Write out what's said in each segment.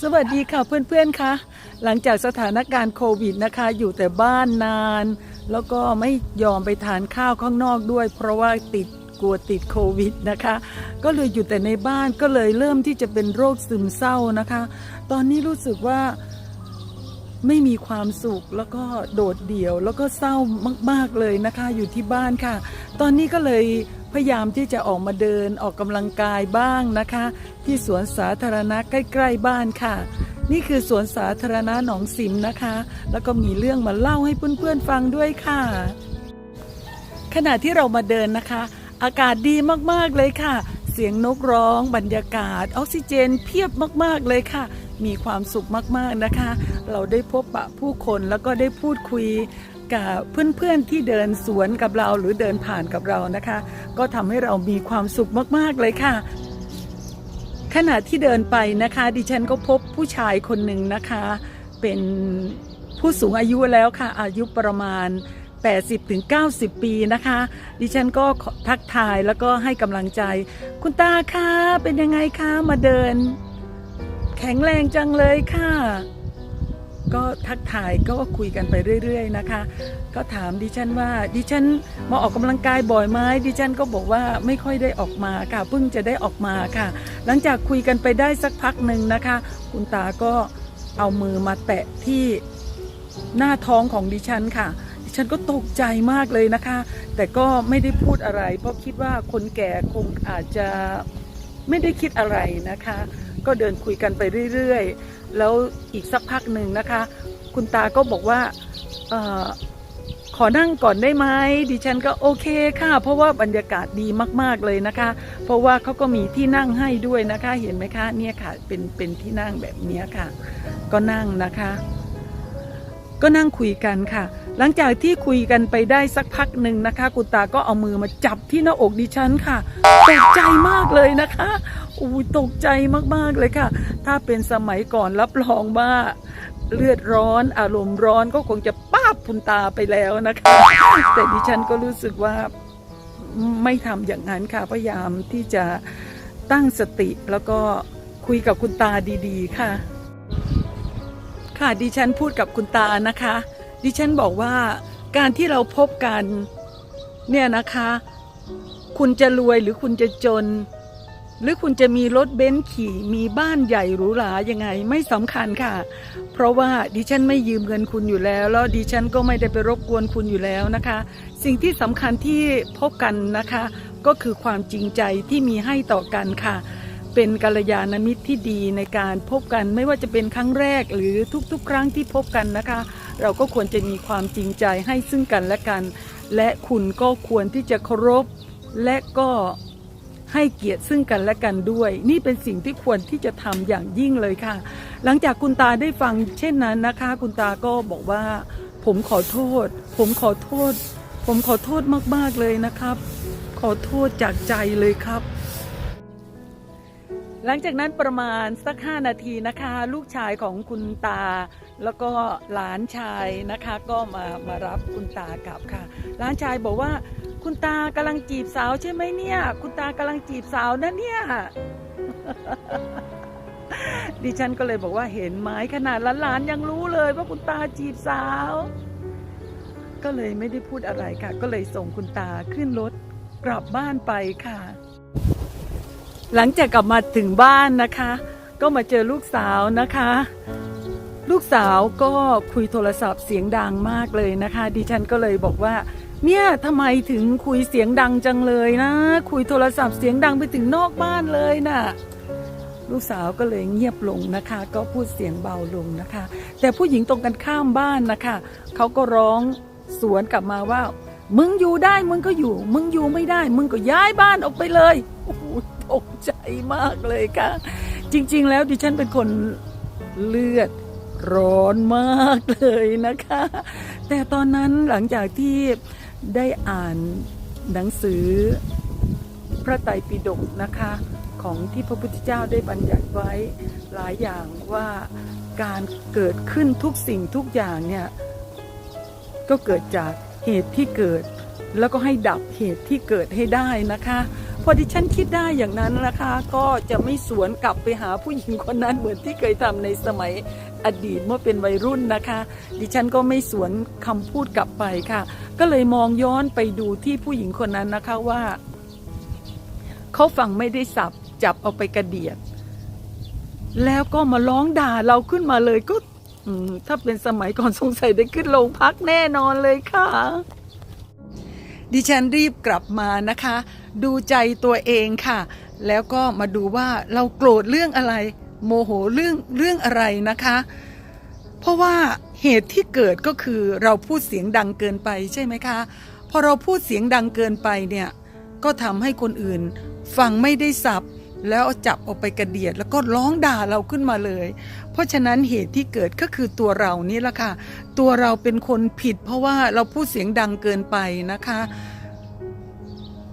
สวัสดีค่ะเพื่อนๆคะหลังจากสถานการณ์โควิดนะคะ อยู่แต่บ้านนาน แล้วก็ไม่ยอมไปทานข้าวข้างนอกด้วย เพราะว่าติดกลัวติดโควิดนะคะ ก็เลยอยู่แต่ในบ้านก็เลยเริ่มที่จะเป็นโรคซึมเศร้านะคะ ตอนนี้รู้สึกว่าไม่มีความสุขแล้วก็โดดเดี่ยวแล้วก็เศร้ามาก ๆเลยนะคะ อยู่ที่บ้านค่ะ ตอนนี้ก็เลย พยายามที่จะออกมาเดินออกกำลังกายบ้างนะคะ ที่สวนสาธารณะใกล้ๆบ้านค่ะ นี่คือสวนสาธารณะหนองสิมนะคะ แล้วก็มีเรื่องมาเล่าให้เพื่อนๆฟังด้วยค่ะ ขณะที่เรามาเดินนะคะ อากาศดีมากๆเลยค่ะ เสียงนกร้อง บรรยากาศ ออกซิเจนเพียบมากๆเลยค่ะมีความสุขมากๆนะคะ เราได้พบปะผู้คนแล้วก็ได้พูดคุย กับเพื่อนๆที่เดินสวนกับเราหรือเดินผ่านกับเรานะคะ ก็ทำให้เรามีความสุขมากๆเลยค่ะ ขณะที่เดินไปนะคะ ดิฉันก็พบผู้ชายคนหนึ่งนะคะ เป็นผู้สูงอายุแล้วค่ะ อายุประมาณ 80-90 ปีนะคะ ดิฉันก็ทักทายแล้วก็ให้กำลังใจ คุณตาคะเป็นยังไงคะมาเดิน แข็งแรงจังเลยค่ะ ก็ทักทายก็คุยกันไปเรื่อย ๆ นะคะ ก็ถามดิฉันว่าดิฉันมาออกกำลังกายบ่อยไหมดิฉันก็บอกว่าไม่ค่อยได้ออกมาค่ะเพิ่งจะได้ออกมาค่ะ หลังจากคุยกันไปได้สักพักหนึ่งนะคะ คุณตาก็เอามือมาแตะที่หน้าท้องของดิฉันค่ะ ดิฉันก็ตกใจมากเลยนะคะ แต่ก็ไม่ได้พูดอะไร เพราะคิดว่าคนแก่คงอาจจะไม่ได้คิดอะไรนะคะ ก็เดินคุยกันไปเรื่อยๆ แล้วอีกสักพักหนึ่งนะคะ คุณตาก็บอกว่าออขอนั่งก่อนได้ไหมดิฉันก็โอเคค่ะ เพราะว่าบรรยากาศดีมากๆเลยนะคะ เพราะว่าเขาก็มีที่นั่งให้ด้วยนะคะ เห็นไหมคะเนี่ยค่ะเป็นเป็นที่นั่งแบบนี้ค่ะ ก็นั่งนะคะ ก็นั่งคุยกันค่ะ หลังจากที่คุยกันไปได้สักพักหนึ่งนะคะคุณตาก็เอามือมาจับที่หน้าอกดิฉันค่ะตกใจมากเลยนะคะอู้ตกใจมากๆเลยค่ะ ถ้าเป็นสมัยก่อนรับรองว่าเลือดร้อนอารมณ์ร้อนก็คงจะป้าบคุณตาไปแล้วนะคะ แต่ดิฉันก็รู้สึกว่าไม่ทำอย่างนั้นค่ะพยายามที่จะตั้งสติแล้วก็คุยกับคุณตาดี ๆ ค่ะ ค่ะดิฉันพูดกับคุณตานะคะ ดิฉันบอกว่าการที่เราพบกันเนี่ยนะคะ คุณจะรวยหรือคุณจะจน หรือคุณจะมีรถเบนซ์ขี่มีบ้านใหญ่หรูหรายังไงไม่สำคัญค่ะ เพราะว่าดิฉันไม่ยืมเงินคุณอยู่แล้ว แล้วดิฉันก็ไม่ได้ไปรบกวนคุณอยู่แล้วนะคะ สิ่งที่สำคัญที่พบกันนะคะ ก็คือความจริงใจที่มีให้ต่อกันค่ะ เป็นกัลยาณมิตรที่ดีในการพบกันไม่ว่าจะเป็นครั้งแรกหรือทุกๆ ครั้งที่พบกันนะคะ เราก็ควรจะมีความจริงใจให้ซึ่งกันและกัน และคุณก็ควรที่จะเคารพ และก็ให้เกียรติซึ่งกันและกันด้วย นี่เป็นสิ่งที่ควรที่จะทำอย่างยิ่งเลยค่ะ หลังจากคุณตาได้ฟังเช่นนั้นนะคะ คุณตาก็บอกว่า ผมขอโทษ ผมขอโทษ ผมขอโทษมากๆเลยนะครับ ขอโทษจากใจเลยครับ หลังจากนั้นประมาณสัก 5 นาทีนะคะ ลูกชายของคุณตา แล้วก็หลานชายนะคะ ก็มามารับคุณตากลับค่ะ หลานชายบอกว่า คุณตากำลังจีบสาวใช่ไหมเนี่ย คุณตากำลังจีบสาวนะเนี่ยดิฉันก็เลยบอกว่าเห็นไหมขนาดหลานๆยังรู้เลยว่าคุณตาจีบสาว ก็เลยไม่ได้พูดอะไรค่ะ ก็เลยส่งคุณตาขึ้นรถกลับบ้านไปค่ะ หลังจากกลับมาถึงบ้านนะคะ ก็มาเจอลูกสาวนะคะ ลูกสาวก็คุยโทรศัพท์เสียงดังมากเลยนะคะ ดิฉันก็เลยบอกว่า เนี่ยทำไมถึงคุยเสียงดังจังเลยนะ คุยโทรศัพท์เสียงดังไปถึงนอกบ้านเลยน่ะลูกสาวก็เลยเงียบลงนะคะ ก็พูดเสียงเบาลงนะคะ แต่ผู้หญิงตรงกันข้ามบ้านนะคะเขาก็ร้องสวนกลับมาว่า มึงอยู่ได้มึงก็อยู่ มึงอยู่ไม่ได้ มึงก็ย้ายบ้านออกไปเลยโอ้โห มากเลยค่ะ จริง ๆ แล้วดิฉันเป็นคนเลือดร้อนมากเลยนะคะ แต่ตอนนั้นหลังจากที่ได้อ่านหนังสือพระไตรปิฎกนะคะ ของที่พระพุทธเจ้าได้บัญญัติไว้หลายอย่างว่าการเกิดขึ้นทุกสิ่งทุกอย่างเนี่ยก็เกิดจากเหตุที่เกิด แล้วก็ให้ดับเหตุที่เกิดให้ได้นะคะ พอดิฉันคิดได้อย่างนั้นนะคะ ก็จะไม่สวนกลับไปหาผู้หญิงคนนั้นเหมือนที่เคยทำในสมัยอดีตเมื่อเป็นวัยรุ่นนะคะ ดิฉันก็ไม่สวนคำพูดกลับไปค่ะ ก็เลยมองย้อนไปดูที่ผู้หญิงคนนั้นนะคะว่า เขาฟังไม่ได้สับจับเอาไปกระเดียด แล้วก็มาร้องด่าเราขึ้นมาเลยก็ถ้าเป็นสมัยก่อนสงสัยได้ขึ้นโรงพักแน่นอนเลยค่ะ ดิฉันรีบกลับมานะคะ ดูใจตัวเองค่ะ แล้วก็มาดูว่าเราโกรธเรื่องอะไร โมโหเรื่องเรื่องอะไรนะคะ เพราะว่าเหตุที่เกิดก็คือเราพูดเสียงดังเกินไปใช่ไหมคะพอเราพูดเสียงดังเกินไปเนี่ยก็ทำให้คนอื่นฟังไม่ได้สับ แล้วจับเออกไปกระเดียดแล้วก็ร้องด่าเราขึ้นมาเลย เพราะฉะนั้นเหตุที่เกิดก็คือตัวเรานี่แหละค่ะ ตัวเราเป็นคนผิด เพราะว่าเราพูดเสียงดังเกินไปนะคะ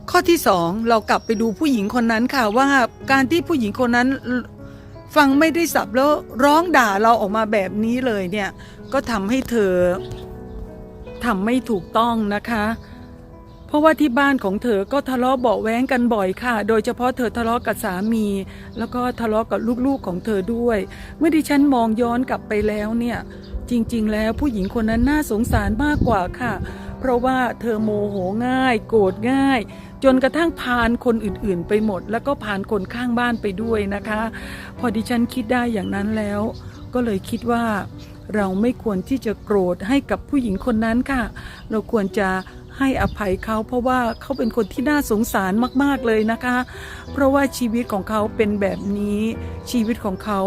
ข้อที่สองเรากลับไปดูผู้หญิงคนนั้นค่ะว่าการที่ผู้หญิงคนนั้นฟังไม่ได้สับแล้วร้องด่าเราออกมาแบบนี้เลยเนี่ย ก็ทำให้เธอทำไม่ถูกต้องนะคะ เพราะว่าที่บ้านของเธอก็ทะเลาะเบาแว้งกันบ่อยค่ะ โดยเฉพาะเธอทะเลาะกับสามี แล้วก็ทะเลาะกับลูกๆของเธอด้วย เมื่อดิฉันมองย้อนกลับไปแล้วเนี่ย จริงๆ แล้วผู้หญิงคนนั้นน่าสงสารมากกว่าค่ะ เพราะว่าเธอโมโหง่าย โกรธง่าย จนกระทั่งพานคนอื่นๆ ไปหมด แล้วก็พานคนข้างบ้านไปด้วยนะคะ พอดิฉันคิดได้อย่างนั้นแล้ว ก็เลยคิดว่าเราไม่ควรที่จะโกรธให้กับผู้หญิงคนนั้นค่ะ เราควรจะ ให้อภัยเขาเพราะว่าเขาเป็นคนที่น่าสงสารมากๆเลยนะคะ เพราะว่าชีวิตของเขาเป็นแบบนี้ชีวิตของเขา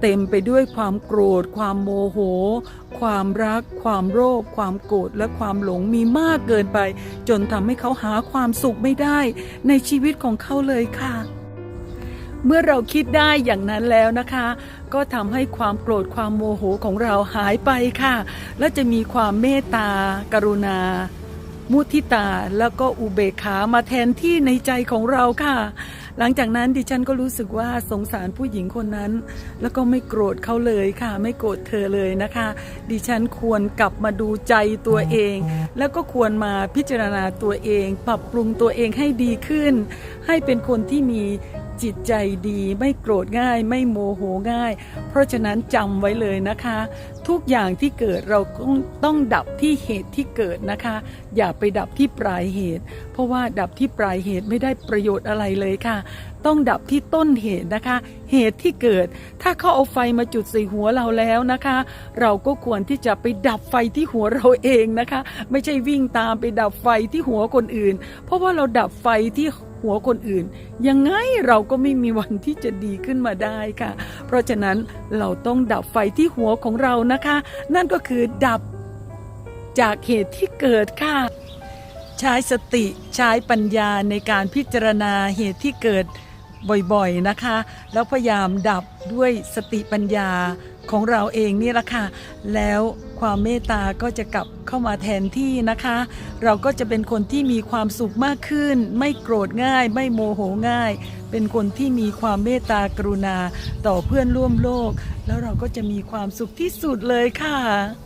เต็มไปด้วยความโกรธ ความโมโห ความรัก ความโลภความโกรธและความหลงมีมากเกินไป จนทำให้เขาหาความสุขไม่ได้ในชีวิตของเขาเลยค่ะเมื่อเราคิดได้อย่างนั้นแล้วนะคะ ก็ทำให้ความโกรธความโมโหของเราหายไปค่ะ และจะมีความเมตตากรุณา มุทิตาแล้วก็อุเบกขามาแทนที่ในใจของเราค่ะ หลังจากนั้นดิฉันก็รู้สึกว่าสงสารผู้หญิงคนนั้น แล้วก็ไม่โกรธเขาเลยค่ะ ไม่โกรธเธอเลยนะคะ ดิฉันควรกลับมาดูใจตัวเอง แล้วก็ควรมาพิจารณาตัวเอง ปรับปรุงตัวเองให้ดีขึ้น ให้เป็นคนที่มี จิตใจดีไม่โกรธง่าย ไม่โมโหง่าย เพราะฉะนั้นจำไว้เลยนะคะ ทุกอย่างที่เกิดเราต้องต้องดับที่เหตุที่เกิดนะคะ อย่าไปดับที่ปลายเหตุ เพราะว่าดับที่ปลายเหตุไม่ได้ประโยชน์อะไรเลยค่ะ ต้องดับที่ต้นเหตุนะคะ เหตุที่เกิด ถ้าเขาเอาไฟมาจุดใส่หัวเราแล้วนะคะ เราก็ควรที่จะไปดับไฟที่หัวเราเองนะคะ ไม่ใช่วิ่งตามไปดับไฟที่หัวคนอื่น เพราะว่าเราดับไฟที่ หัวคนอื่น ยังไงเราก็ไม่มีวันที่จะดีขึ้นมาได้ค่ะ เพราะฉะนั้นเราต้องดับไฟที่หัวของเรานะคะ นั่นก็คือดับจากเหตุที่เกิดค่ะ ใช้สติใช้ปัญญาในการพิจารณาเหตุที่เกิดบ่อยๆนะคะ แล้วพยายามดับด้วยสติปัญญา ของเราเองนี่แหละค่ะ แล้วความเมตตาก็จะกลับเข้ามาแทนที่นะคะ เราก็จะเป็นคนที่มีความสุขมากขึ้น ไม่โกรธง่าย ไม่โมโหง่าย เป็นคนที่มีความเมตตากรุณาต่อเพื่อนร่วมโลก แล้วเราก็จะมีความสุขที่สุดเลยค่ะ